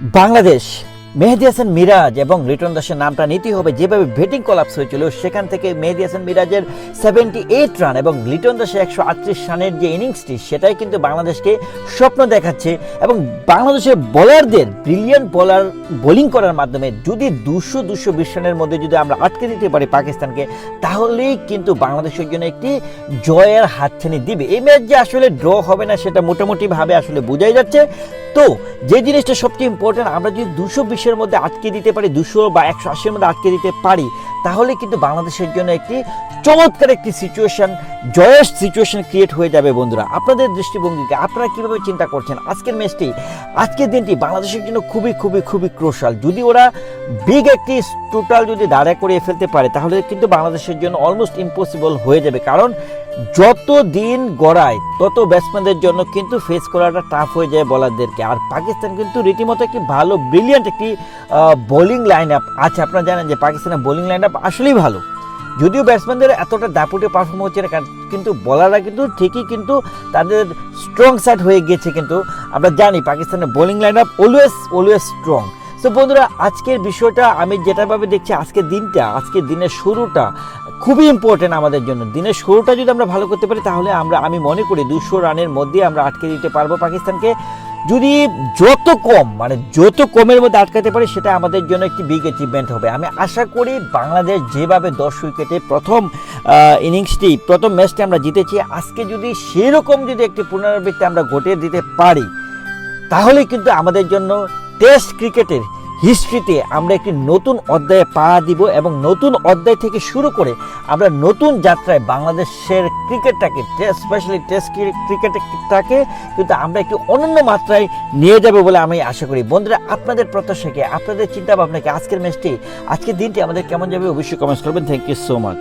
বাংলাদেশ, মেহেদি হাসান মিরাজ এবং লিটন দাসের নামটা নিতেই হবে। যেভাবে ব্যাটিং কলাপস হয়েছিল, সেখান থেকে মেহেদি হাসান মিরাজের সেভেন্টি এইট রান এবং লিটন দাসের একশো আটত্রিশ রানের যে ইনিংসটি সেটাই কিন্তু বাংলাদেশকে স্বপ্ন দেখাচ্ছে এবং বাংলাদেশের বোলারদের ব্রিলিয়ান্ট বোলার বোলিং করার মাধ্যমে যদি দুশো দুশো বিশ রানের মধ্যে যদি আমরা আটকে দিতে পারি পাকিস্তানকে, তাহলেই কিন্তু বাংলাদেশের জন্য একটি জয়ের হাতছানি দিবে। এই ম্যাচ যে আসলে ড্র হবে না, সেটা মোটামুটিভাবে আসলে বোঝাই যাচ্ছে। তো যে জিনিসটা সবচেয়ে ইম্পর্টেন্ট আমরা যদি দুশো বিশের মধ্যে আটকে দিতে পারি, দুশো বা একশো আশির মধ্যে আটকে দিতে পারি, তাহলে কিন্তু বাংলাদেশের জন্য একটি চমৎকার একটি সিচুয়েশন জয়ের সিচুয়েশন ক্রিয়েট হয়ে যাবে বন্ধুরা। আপনাদের দৃষ্টিভঙ্গিকে আপনারা কীভাবে চিন্তা করছেন? আজকের ম্যাচটি আজকের দিনটি বাংলাদেশের জন্য খুবই খুবই খুবই ক্রোশাল যদি ওরা বিগ একটি টোটাল যদি দাঁড়া করিয়ে ফেলতে পারে, তাহলে কিন্তু বাংলাদেশের জন্য অলমোস্ট ইম্পসিবল হয়ে যাবে। কারণ যত দিন গড়ায়, তত ব্যাটসম্যানদের জন্য কিন্তু ফেস করাটা টাফ হয়ে যায় বলারদেরকে আর পাকিস্তান কিন্তু রীতিমতো একটি ভালো ব্রিলিয়ান্ট একটি বোলিং লাইন আপ আছে। আপনারা জানেন যে পাকিস্তানের বোলিং লাইন আপ আসলেই ভালো। যদিও ব্যাটসম্যানদের এতটা দাপুটে পারফর্ম হচ্ছে না কিন্তু বলাররা কিন্তু ঠিকই কিন্তু তাদের স্ট্রং সাইড হয়ে গিয়েছে কিন্তু। আমরা জানি পাকিস্তানের bowling line up always always strong তো বন্ধুরা, আজকের বিষয়টা আমি যেটাভাবে দেখছি, আজকের দিনটা, আজকের দিনের শুরুটা খুবই ইম্পর্টেন্ট আমাদের জন্য। দিনের শুরুটা যদি আমরা ভালো করতে পারি, তাহলে আমরা, আমি মনে করি দুশো রানের মধ্যে আমরা আটকে দিতে পারব পাকিস্তানকে। যদি যত কম মানে যত কমের মধ্যে আটকাতে পারি, সেটা আমাদের জন্য একটি বিগ অ্যাচিভমেন্ট হবে। আমি আশা করি বাংলাদেশ যেভাবে দশ উইকেটে প্রথম ইনিংসটি, প্রথম ম্যাচটি আমরা জিতেছি, আজকে যদি সেরকম যদি একটি পুনরাবৃত্তি আমরা ঘটিয়ে দিতে পারি, তাহলে কিন্তু আমাদের জন্য টেস্ট ক্রিকেটের হিস্ট্রিতে আমরা একটি নতুন অধ্যায়ে পা দিব এবং নতুন অধ্যায় থেকে শুরু করে আমরা নতুন যাত্রায় বাংলাদেশের ক্রিকেটটাকে স্পেশালি টেস্ট ক্রিকেটটাকে কিন্তু আমরা একটি অনন্য মাত্রায় নিয়ে যাবে বলে আমি আশা করি। বন্ধুরা, আপনাদের প্রত্যাশাকে আপনাদের চিন্তা ভাবনাকে আজকের ম্যাচটি, আজকের দিনটি আমাদের কেমন যাবে? অবশ্যই কমেন্টস করবেন। Thank you so much